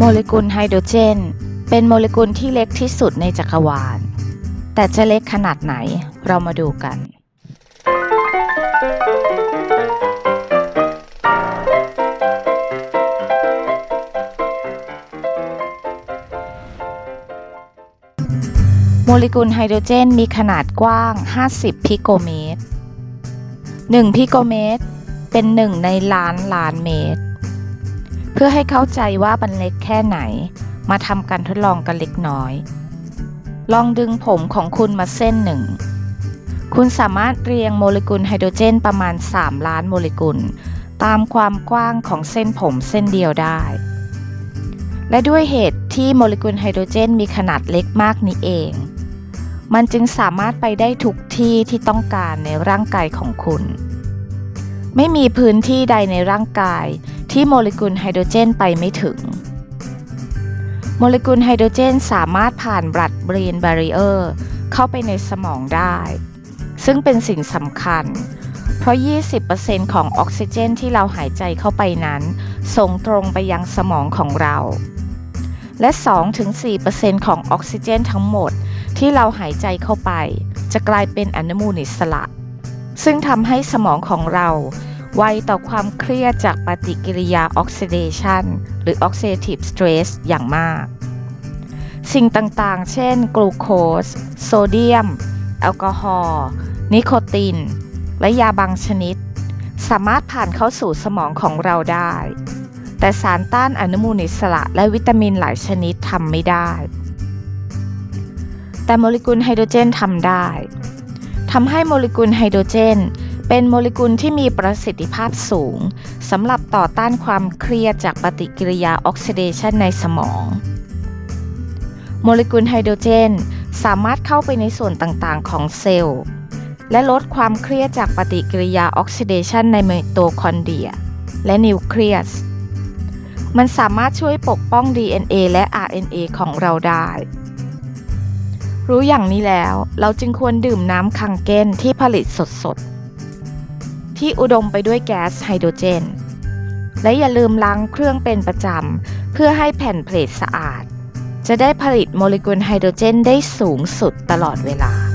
โมเลกุลไฮโดรเจน เป็นโมเลกุลที่เล็กที่สุดในจักรวาล แต่จะเล็กขนาดไหนเรามาดูกัน โมเลกุลไฮโดรเจน มีขนาดกว้าง 50 พิโกเมตร 1 พิโกเมตร เป็น 1 ในล้านล้านเมตร เพื่อให้เข้าใจว่ามันเล็กแค่ไหน มาทำการทดลองกันเล็กน้อย ลองดึงผมของคุณมาเส้นหนึ่ง คุณสามารถเรียงโมเลกุลไฮโดรเจนประมาณ 3 ล้านโมเลกุล ตามความกว้างของเส้นผมเส้นเดียวได้ และด้วยเหตุที่โมเลกุลไฮโดรเจนมีขนาดเล็กมากนี้เอง มันจึงสามารถไปได้ทุกที่ที่ต้องการในร่างกายของคุณ ไม่มีพื้นที่ใดในร่างกาย ที่โมเลกุลไฮโดรเจนไปไม่ถึง โมเลกุลไฮโดรเจนสามารถผ่านบลัดเบรนบาริเออร์เข้าไปในสมองได้ ซึ่งเป็นสิ่งสำคัญ เพราะ 20%ของออกซิเจนที่เราหายใจเข้าไปนั้น ส่งตรงไปยังสมองของเรา และ 2-4%ของออกซิเจนทั้งหมดที่เราหายใจเข้าไป จะกลายเป็นอนุมูลอิสระ ซึ่งทำให้สมองของเรา ไวต่อความเครียดจากปฏิกิริยาออกซิเดชันหรือ oxidative stress อย่างมาก สิ่งต่างๆ เช่น กลูโคส โซเดียม แอลกอฮอล์ นิโคติน และยาบางชนิด สามารถผ่านเข้าสู่สมองของเราได้ แต่สารต้านอนุมูลอิสระและวิตามินหลายชนิดทำไม่ได้ แต่โมเลกุลไฮโดรเจนทำได้ทำให้โมเลกุลไฮโดรเจน เป็นโมเลกุลที่มีประสิทธิภาพสูงสำหรับต่อต้านความเครียดจากปฏิกิริยาออกซิเดชันในสมอง โมเลกุลไฮโดรเจน สามารถเข้าไปในส่วนต่างๆ ของเซลล์ และลดความเครียดจากปฏิกิริยาออกซิเดชันในไมโตคอนเดรีย และนิวเคลียส มันสามารถช่วยปกป้อง DNA และ RNA ของเราได้รู้อย่างนี้แล้ว เราจึงควรดื่มน้ำคังเก้นที่ผลิตสดๆ ที่อุดมไปด้วยแก๊สไฮโดรเจน และอย่าลืมล้างเครื่องเป็นประจำ เพื่อให้แผ่นเพลทสะอาด จะได้ผลิตโมเลกุลไฮโดรเจนได้สูงสุดตลอดเวลา